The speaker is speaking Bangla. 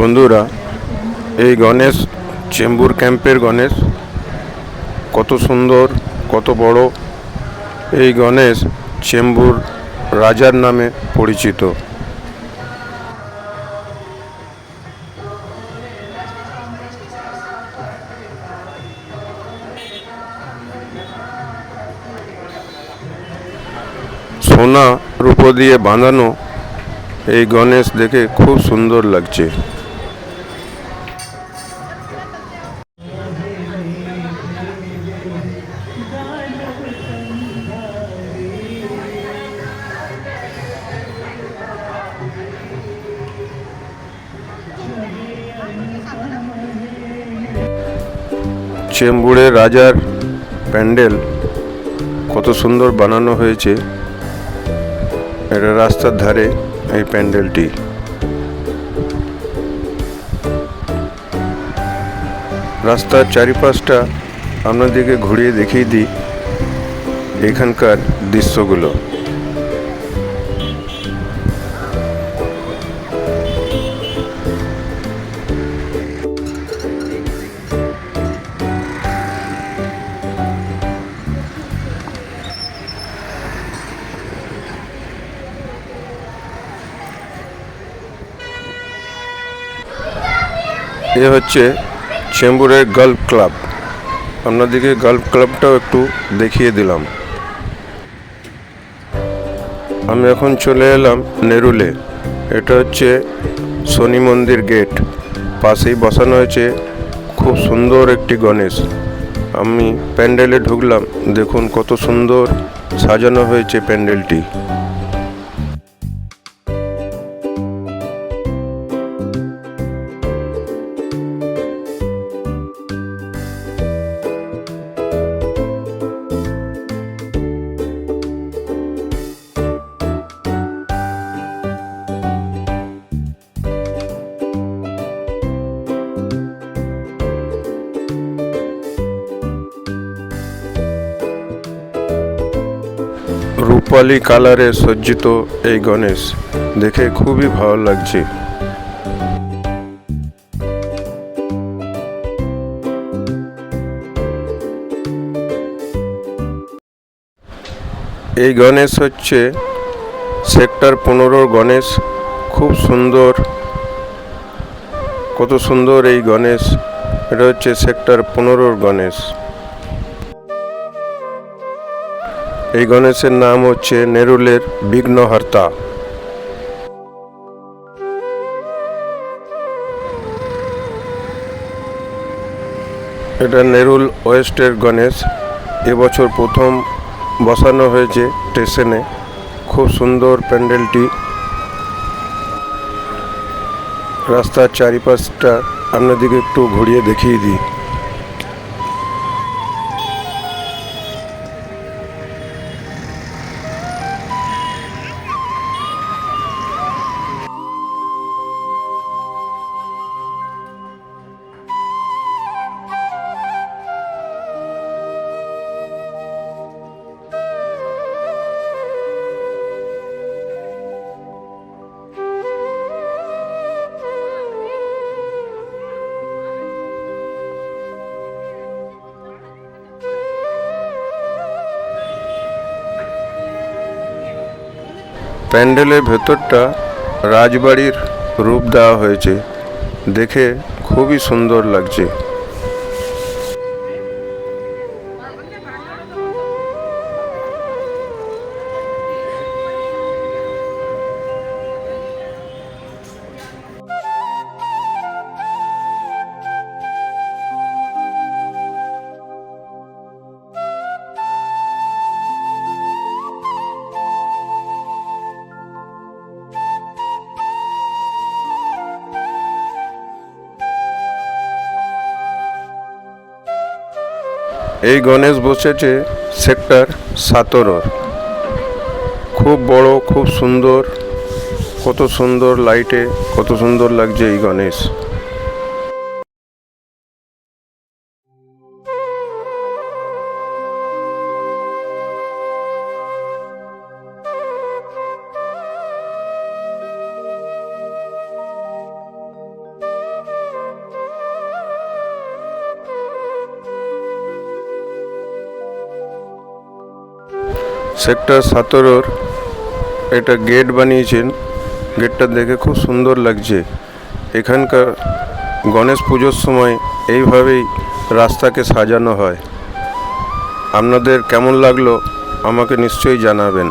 বন্ধুরা, এই গণেশ চেম্বুর ক্যাম্পের গণেশ, কত সুন্দর, কত বড়। এই গণেশ চেম্বুর রাজার নামে পরিচিত। সোনা রূপো দিয়ে বাঁধানো এই গণেশ দেখে খুব সুন্দর লাগছে। চেম্বুরে রাজার প্যান্ডেল কত সুন্দর বানানো হয়েছে। এটা রাস্তার ধারে এই প্যান্ডেলটি। রাস্তার চারিপাশটা আপনাদেরকে ঘুরিয়ে দেখিয়ে দিই। এখানকার দৃশ্যগুলো। এ হচ্ছে চেম্বুরের গল্ফ ক্লাব। আপনাদেরকে গল্ফ ক্লাবটাও একটু দেখিয়ে দিলাম। আমি এখন চলে এলাম নেরুলে। এটা হচ্ছে শনি মন্দির গেট। পাশেই বসানো হয়েছে খুব সুন্দর একটি গণেশ। আমি প্যান্ডেলে ঢুকলাম। দেখুন কত সুন্দর সাজানো হয়েছে প্যান্ডেলটি। রূপালি কালারে সজ্জিত এই গণেশ, দেখে খুবই ভালো লাগছে। এই গণেশ হচ্ছে সেক্টর পনেরোর গণেশ, খুব সুন্দর, কত সুন্দর এই গণেশ। এটা হচ্ছে সেক্টর পনেরোর গণেশ। এই গণেশের নাম হচ্ছে নেরুলের বিঘ্নহর্তা। এটা নেরুল ওয়েস্টের গণেশ। এবছর প্রথম বসানো হয়েছে স্টেশনে। খুব সুন্দর প্যান্ডেলটি। রাস্তার চারিপাশটা আপনাদেরকে একটু ঘুরিয়ে দেখিয়ে দিই। প্যান্ডেলের ভেতরটা রাজবাড়ির রূপ দেওয়া হয়েছে। দেখে খুবই সুন্দর লাগছে। এই গণেশ বসেছে সেক্টর সাতরোর। খুব বড়, খুব সুন্দর, কত সুন্দর লাইটে কত সুন্দর লাগছে এই গণেশ। সেক্টর সতেরোর একটা গেট বানিয়েছেন। গেটটা দেখে খুব সুন্দর লাগছে। এখানকার গণেশ পুজোর সময় এইভাবেই রাস্তাকে সাজানো হয়। আপনাদের কেমন লাগল আমাকে নিশ্চয়ই জানাবেন।